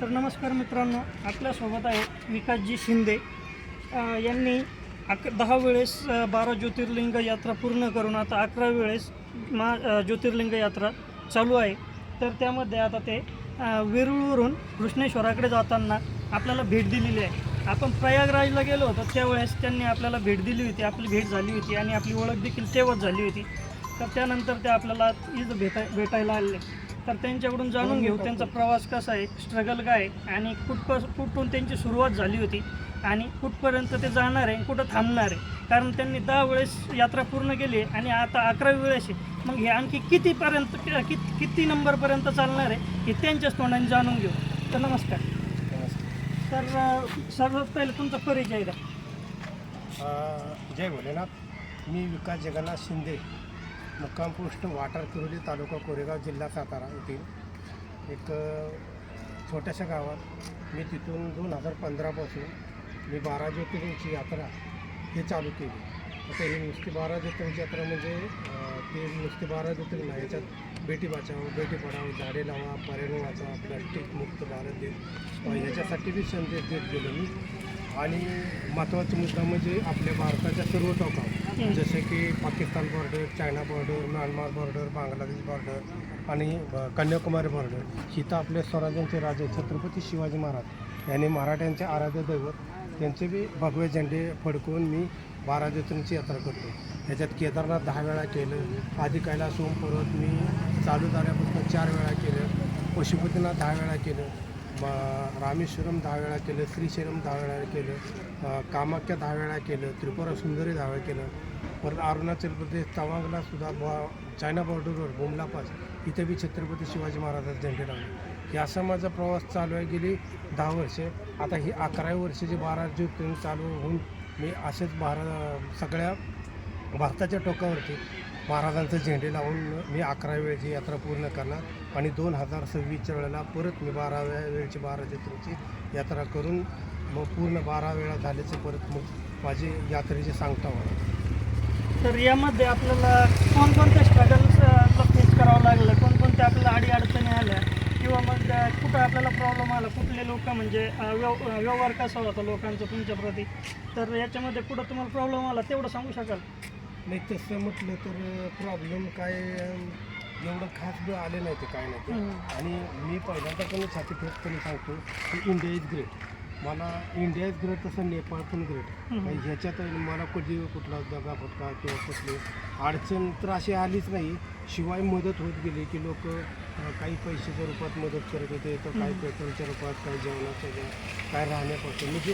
तर नमस्कार मित्रांनो आपल्यासोबत आहे विकासजी शिंदे. यांनी अक दहा वेळेस बारा ज्योतिर्लिंग यात्रा पूर्ण करून आता अकरा वेळेस मा ज्योतिर्लिंग यात्रा चालू आहे. तर त्यामध्ये आता ते वेरूळवरून कृष्णेश्वराकडे जाताना आपल्याला भेट दिलेली आहे. आपण प्रयागराजला गेलो होतो त्यावेळेस त्यांनी आपल्याला भेट दिली होती आपली भेट झाली होती आणि आपली ओळख देखील तेव्हाच झाली होती. तर त्यानंतर ते आपल्याला इथं भेटाय भेटायला आले. तर त्यांच्याकडून जाणून घेऊ त्यांचा प्रवास कसा आहे स्ट्रगल काय आहे आणि कुठपास कुठून त्यांची सुरुवात झाली होती आणि कुठपर्यंत ते जाणार आहे कुठं थांबणार आहे. कारण त्यांनी दहा वेळेस यात्रा पूर्ण केली आहे आणि आता अकरावी वेळेस आहे. मग हे आणखी कितीपर्यंत किती किती नंबरपर्यंत चालणार आहे हे त्यांच्याच तोंडाने जाणून घेऊ. तर नमस्कार. तर सर्वात पहिले तुमचा परिचय द्या. जय भोलेनाथ. मी विकास जगन्नाथ शिंदे. मुक्काम पोस्ट वाटार किरोली तालुका कोरेगाव जिल्हा सातारा येथील एक छोट्याशा गावात मी तिथून दोन हजार पंधरापासून मी बारा ज्योतिर्लिंगची यात्रा हे चालू केली. आता ही नुसती बारा ज्योतिर्लिंगची यात्रा म्हणजे ते नुसती बारा ज्योतिर्लिंग नाही याच्यात बेटी बचाव बेटी पढाव झाडे लावा पर्यावरण वाचवा प्लॅस्टिक मुक्त भारत देश याच्यासाठी बी संदेश देत गेलो मी. आणि महत्त्वाचा मुद्दा म्हणजे आपल्या भारताच्या सर्व टोकावर. जसे की Pakistan border China border Myanmar border Bangladesh border आणि कन्याकुमारी बॉर्डर इथं आपले स्वराज्यांचे राजे छत्रपती शिवाजी महाराज. यांनी मराठ्यांचे आराध्य दैवत त्यांचे बी भगवे झेंडे फडकवून मी बारा ज्योतिर्लिंगची यात्रा करतो. ह्याच्यात केदारनाथ दहा वेळा केलं आधी कैलास ओम पर्वत मी चालू झाल्यापासून चार वेळा केलं पशुपतीनाथ दहा वेळा केलं रामेश्वरम दहा वेळा केलं श्रीशैलम दहा वेळा केलं कामाख्या दहा वेळा केलं त्रिपुरा सुंदरी दहा वेळा केलं. परत अरुणाचल प्रदेश तवांगला सुद्धा बॉ चायना बॉर्डरवर बोमला पास. इथे बी छत्रपती शिवाजी महाराजांचे झेंडे लावले. हे असा माझा प्रवास चालू आहे गेली दहा वर्षे. आता ही अकरावी वर्षाची बारा ज्योतिर्लिंग चालू होऊन मी असेच भारत सगळ्या भारताच्या टोकावरती महाराजांचे झेंडे लावून मी अकरा वेळची यात्रा पूर्ण करणार आणि दोन हजार सव्वीसच्या वेळेला परत मी बाराव्या वेळची बारा जत्रेची यात्रा करून मग पूर्ण बारा वेळा झाल्याचं परत मग माझी यात्रेची सांगता होणार. तर यामध्ये आपल्याला कोणकोणत्या स्ट्रगल्स फेस करावं लागलं? कोणकोणत्या आपल्याला अडी अडचणी आल्या? किंवा मग कुठं आपल्याला प्रॉब्लेम आला? कुठले लोक म्हणजे व्यव व्यवहार कसा होता लोकांचा तुमच्या प्रती? तर याच्यामध्ये कुठं तुम्हाला प्रॉब्लेम आला तेवढं सांगू शकाल? नाही तसं म्हटलं तर प्रॉब्लेम काय एवढं खास बी आले नाही ते काय नाही ते. आणि मी पहिल्यांदा पण छाती ठोकपणे सांगतो की इंडिया इज ग्रेट मला इंडिया इज ग्रेट तसं नेपाळ पण ग्रेट. ह्याच्यात मला कधी कुठला दगा फटका किंवा कुठली अडचण तर अशी आलीच नाही शिवाय मदत होत गेली की लोक काही पैशाच्या रूपात मदत करत होते तर काही. पेट्रोलच्या रूपात काही जेवणाच्या काय राहण्यापासून म्हणजे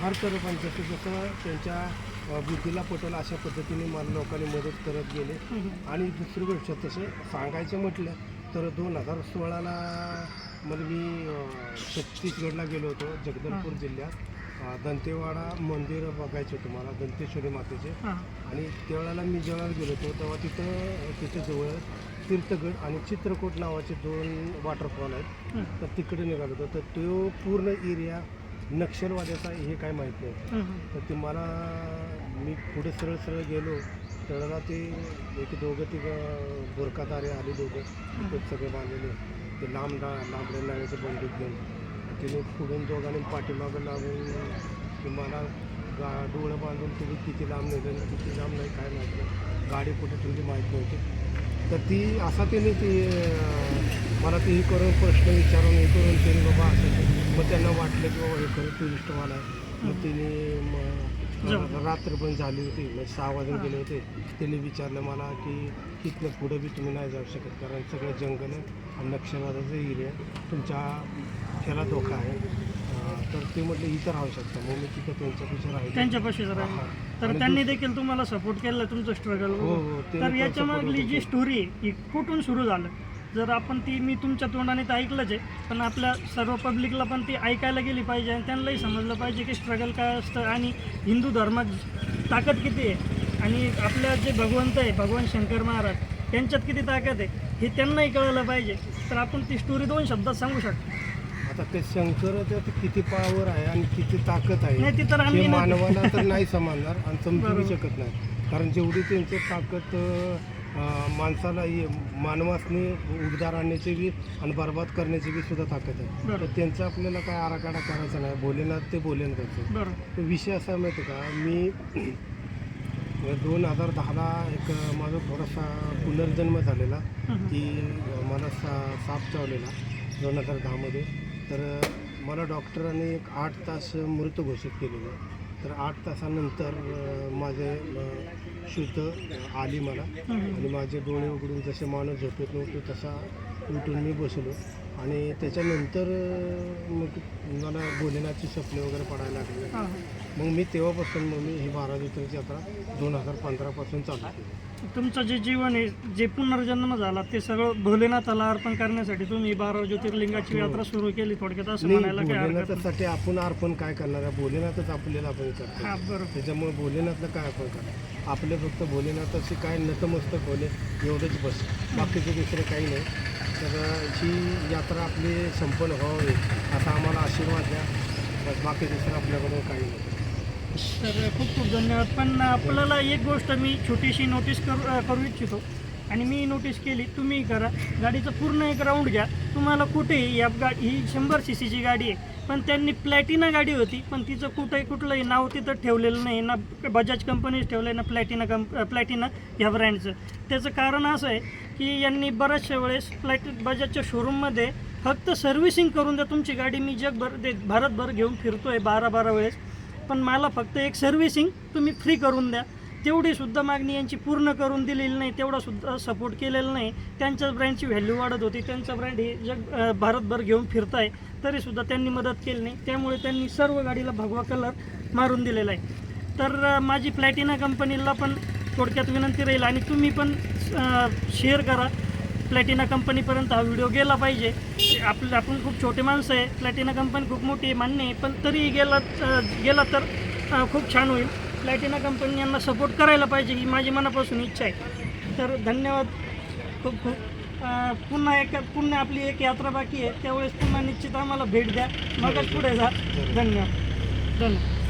हर तरुणांचं जसं त्यांच्या बुद्धीला पटेल अशा पद्धतीने मला लोकांनी मदत करत गेले. आणि दुसरी गोष्ट तसे सांगायचं म्हटलं तर दोन हजार सोळाला मध्ये मी अ, छत्तीसगडला गेलो होतो जगदलपूर जिल्ह्यात. दंतेवाडा मंदिर बघायचं होतं मला दंतेश्वरी मातेचे. आणि त्यावेळेला मी जेव्हा गेलो होतो तेव्हा तिथं तिथे जवळ तीर्थगड आणि चित्रकूट नावाचे दोन वॉटरफॉल आहेत. तर तिकडे निघालो होतो. तर तो पूर्ण एरिया नक्षलवाद्याचा हे काय माहीत नाही. तर ते मला मी पुढे सरळ सरळ गेलो. त्यावेळेला ते एक दोघं तिघं बुरकादारे आले दोघं. ते सगळे बांधलेले. ते लांब डा लांबड्या नाण्याचे बंदूक घेऊन. तिने पुढून दोघांनी पाठीमागं लागून ते मला गा डोळं बांधून तुम्ही किती लांब नेलं किती लांब नाही काय माहीत नाही. गाडी कुठे ठेवली माहीत नव्हती. तर ती असा त्याने ती मला ते हे करून प्रश्न विचारून हे करून त्यांनी बाबा असं ते- मग त्यांना वाटलं की बाबा हे खरं टुरिस्टवाला आहे. मग तिने रात्र पण झाली होती. म्हणजे सहा वाजून गेले होते. त्यांनी विचारलं मला की तिथनं पुढं बी तुम्ही नाही जाऊ शकत. कारण सगळं जंगल आहे आणि नक्षलवादाचा एरिया तुमच्या ह्याला धोका आहे. तर ते म्हटलं इथं राहू शकता. मग मी तिथं त्यांच्यापेक्षा राहिलो. त्यांच्यापाशी जरा हा. तर त्यांनी देखील तुम्हाला सपोर्ट केला तुमचं स्ट्रगल हो हो. तर याच्यामधली support जी. स्टोरी आहे ही कुठून सुरू झालं? जर आपण ती मी तुमच्या तोंडाने तर ऐकलंच आहे पण आपल्या सर्व पब्लिकला पण ती ऐकायला गेली पाहिजे आणि त्यांनाही समजलं पाहिजे की स्ट्रगल काय असतं आणि हिंदू धर्मात ताकद किती आहे? आणि आपल्या जे भगवंत आहे भगवान शंकर महाराज त्यांच्यात किती ताकद आहे? हे त्यांनाही कळलं पाहिजे. तर आपण ती स्टोरी दोन शब्दात सांगू शकतो. आता ते शंकर किती पावर आहे आणि किती ताकद आहे नाही ती तर हे आम्ही नाही- मानवाला तर नाही समजणार आणि समजू. शकत नाही. कारण जेवढी त्यांची ताकद अं, माणसाला ही- मानवासनी उद्धार आणण्याची बी आणि बरबाद करण्याची बी सुद्धा ताकद आहे. तर त्यांचा आपल्याला काय आराखडा करायचा नाही. भोलेनाथ ते बरं. तर विषय असा माहिती का? मी दोन हजार दहाला एक माझा थोडासा पुनर्जन्म झालेला. की मला सा साप चावलेला दोन हजार दहामध्ये. तर मला डॉक्टरांनी एक आठ तास मृत घोषित केलेलं तर आठ तासानंतर माझे शुद्ध आली मला. आणि माझे डोळे उघडून जसे माणूस झोपेत नव्हतो तसा उठून मी बसलो. आणि त्याच्यानंतर मग मला भोलेनाथची स्वप्ने वगैरे पडायला लागले. हां. मग मी तेव्हापासून मग मी ही बारा ज्योतिर्ची यात्रा दोन हजार पंधरापासून चालू केली. तुमचं जे जीवन आहे जे पुनर्जन्म झाला ते सगळं भोलेनाथाला अर्पण करण्यासाठी तुम्ही बारा ज्योतिर्लिंगाची यात्रा सुरू केली थोडक्यात असं म्हणायला. भोलेनाथासाठी आपण अर्पण काय करणार आहे? भोलेनाथच आपल्याला आपण करतो हा त्याच्यामुळे भोलेनाथला काय आपण करणार? आपले फक्त भोलेनाथाशी काय नतमस्तक होणे एवढंच बस. बाकीचं दुसरं काही नाही. तर ही यात्रा आपली संपन्न व्हावी. असा आम्हाला आशीर्वाद द्या. बस बाकी दुसरं आपल्याकडून काही नाही. तर खूप खूप धन्यवाद. पण आपल्याला एक गोष्ट मी छोटीशी नोटीस करू करू इच्छितो. आणि मी नोटीस केली तुम्ही करा. गाडीचं पूर्ण एक राऊंड घ्या. तुम्हाला कुठेही या गा ही शंभर सी सीची गाडी आहे. पण त्यांनी प्लॅटिना गाडी होती पण तिचं कुठंही कुठलंही नाव तिथं ठेवलेलं नाही. ना बजाज कंपनीच ठेवलं आहे ना प्लॅटिना कंप प्लॅटिना ह्या ब्रँडचं त्याचं कारण असं आहे की यांनी बऱ्याचशा वेळेस प्लॅट बजाजच्या शोरूममध्ये फक्त सर्व्हिसिंग करून द्या तुमची गाडी मी जगभर दे भारतभर घेऊन फिरतो आहे बारा बारा वेळेस. पण मला फक्त एक सर्व्हिसिंग तुम्ही फ्री करून द्या. तेवढी सुद्धा मागणी यांची पूर्ण करून दिलेली नाही तेवढा सुद्धा सपोर्ट केलेला नाही. त्यांच्या ब्रँडची व्हॅल्यू वाढत होती. त्यांचा ब्रँड हे जग भारतभर घेऊन फिरताय. तरीसुद्धा त्यांनी मदत केली नाही. त्यामुळे त्यांनी सर्व गाडीला भगवा कलर मारून दिलेला आहे. तर माझी प्लॅटिना कंपनीला पण थोडक्यात विनंती राहील आणि तुम्ही पण शेअर करा. प्लॅटिना कंपनीपर्यंत हा व्हिडिओ गेला पाहिजे. आपलं आपण खूप छोटे माणसं आहे. प्लॅटिना कंपनी खूप मोठी आहे मान्य आहे. पण तरी गेला गेला तर खूप छान होईल. प्लॅटिना कंपनी यांना सपोर्ट करायला पाहिजे ही माझी मनापासून इच्छा आहे. तर धन्यवाद. खूप खूप. पुन्हा एक पुन्हा आपली एक यात्रा बाकी आहे. त्यावेळेस पुन्हा निश्चित आम्हाला भेट द्या. मगच पुढे जा. धन्यवाद. धन्यवाद.